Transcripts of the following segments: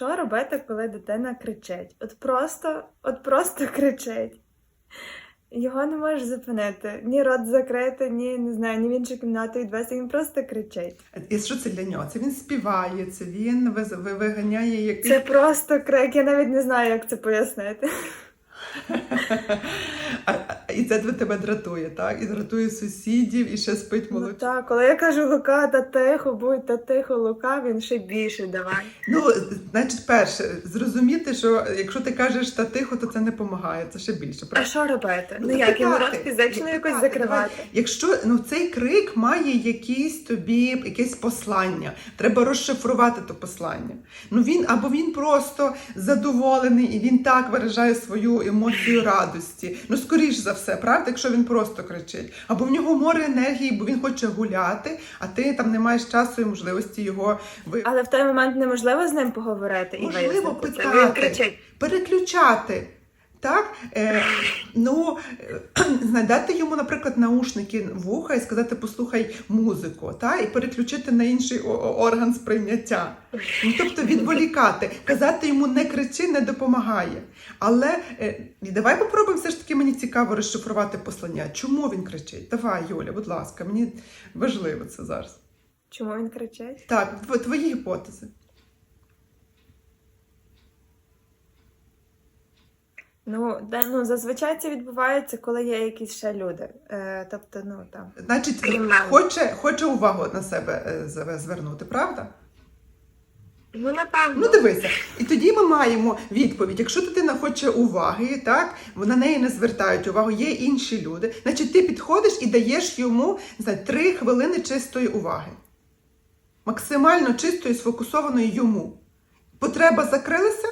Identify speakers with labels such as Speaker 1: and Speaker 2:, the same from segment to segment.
Speaker 1: робити, коли дитина кричить? От просто, от просто кричить. Його не можеш зупинити. Ні рот закрити, ні не знаю, ні в іншу кімнату відвести. Він просто кричить.
Speaker 2: І що це для нього? Це він співає, це він виганяє якийсь.
Speaker 1: Це просто крик. Я навіть не знаю, як це пояснити.
Speaker 2: А- і це тебе дратує, так? І дратує сусідів, і ще спить
Speaker 1: Ну
Speaker 2: молодь.
Speaker 1: так, коли я кажу Лука, та тихо, будь, та тихо, Лука, він ще більше давай.
Speaker 2: Ну, значить, перше, зрозуміти, що якщо ти кажеш та тихо, то це не допомагає, це ще більше.
Speaker 1: А що робити? Ну
Speaker 2: Ну,
Speaker 1: як йому рот фізично якось закривати?
Speaker 2: Якщо ну цей крик має якийсь тобі якесь послання, треба розшифрувати то послання. Ну він або він просто задоволений і він так виражає свою емоцію радості. Ну скоріш за все, правда, якщо він просто кричить, або в нього море енергії, бо він хоче гуляти, а ти там не маєш часу і можливості його ви
Speaker 1: Але в той момент неможливо з ним поговорити і
Speaker 2: Можливо,
Speaker 1: вияснити
Speaker 2: питати. Переключати. Так, е, ну е, надати йому, наприклад, наушники вуха і сказати, послухай музику, та, і переключити на інший орган сприйняття. Ну, тобто відволікати, казати йому не кричи, не допомагає. Але е, і давай попробуємо все ж таки мені цікаво розшифрувати послання. Чому він кричить? Давай, Юля, будь ласка, мені важливо це зараз.
Speaker 1: Чому він кричить?
Speaker 2: Так, твої гіпотези.
Speaker 1: Ну, де, ну зазвичай це відбувається, коли є якісь ще люди. Е, тобто, ну там.
Speaker 2: Значить, хоче, хоче увагу на себе е, звернути, правда?
Speaker 1: Ну, напевно.
Speaker 2: Ну дивися, і тоді ми маємо відповідь. Якщо дитина хоче уваги, так на неї не звертають увагу, є інші люди. Значить, ти підходиш і даєш йому не знаю, три хвилини чистої уваги. Максимально чистої, сфокусованої йому. Потреба закрилася,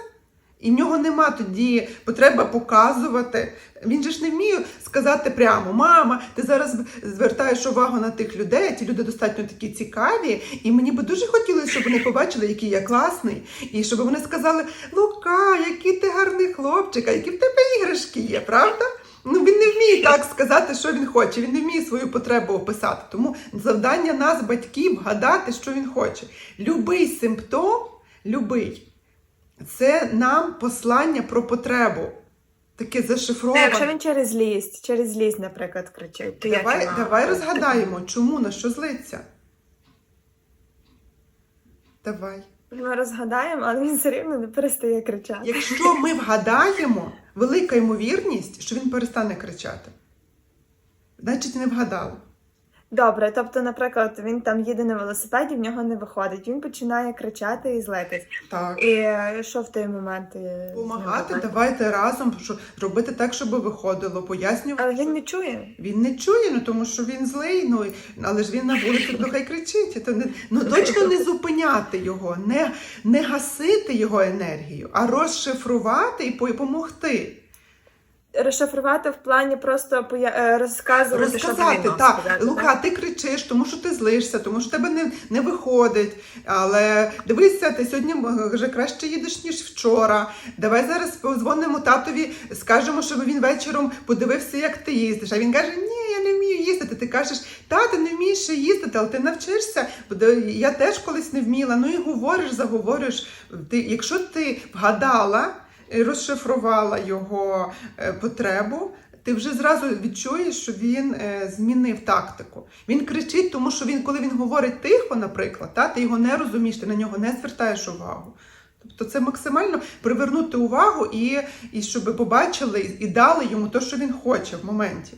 Speaker 2: і в нього нема тоді потреби показувати. Він же ж не вміє сказати прямо: мама, ти зараз звертаєш увагу на тих людей, ті люди достатньо такі цікаві. І мені би дуже хотілося, щоб вони побачили, який я класний, і щоб вони сказали: Лука, який ти гарний хлопчик, а які в тебе іграшки є, правда? Ну він не вміє так сказати, що він хоче. Він не вміє свою потребу описати. Тому завдання нас, батьків, гадати, що він хоче. Любий симптом, любий, це нам послання про потребу. Таке зашифроване.
Speaker 1: Ну, якщо він через злість, через злість, наприклад, кричить, то
Speaker 2: Давай,
Speaker 1: його-
Speaker 2: давай розгадаємо, чому на що злиться. Давай.
Speaker 1: Ми розгадаємо, але він все рівно не перестає кричати.
Speaker 2: Якщо ми вгадаємо, велика ймовірність, що він перестане кричати. Значить, не вгадали.
Speaker 1: Добре, тобто, наприклад, він там їде на велосипеді, в нього не виходить. Він починає кричати і злитись.
Speaker 2: Так.
Speaker 1: І е, що в той момент? е,
Speaker 2: Помагати, давайте разом що, робити так, щоб виходило, пояснювати.
Speaker 1: Але він не чує.
Speaker 2: Він не чує, ну тому що він злий, ну але ж він на вулиці, то хай кричить. То не, ну точно не зупиняти його, не, не гасити його енергію, а розшифрувати і по- допомогти.
Speaker 1: Розшифрувати в плані просто поя- е, розказувати,
Speaker 2: Розказати, так, Лука, ти кричиш, тому що ти злишся, тому що тебе не, не виходить. Але дивися, ти сьогодні вже краще їдеш, ніж вчора. Давай зараз позвонимо татові, скажемо, щоб він вечором подивився, як ти їздиш. А він каже: Ні, я не вмію їздити. Ти кажеш, та ти не вмієш їздити, але ти навчишся. Я теж колись не вміла. Ну і говориш, заговориш. Ти, якщо ти вгадала, розшифрувала його е, потребу. Ти вже зразу відчуєш, що він е, змінив тактику. Він кричить, тому що він, коли він говорить тихо, наприклад, та, ти його не розумієш, ти на нього не звертаєш увагу. Тобто це максимально привернути увагу і, і щоб побачили і дали йому те, що він хоче в моменті.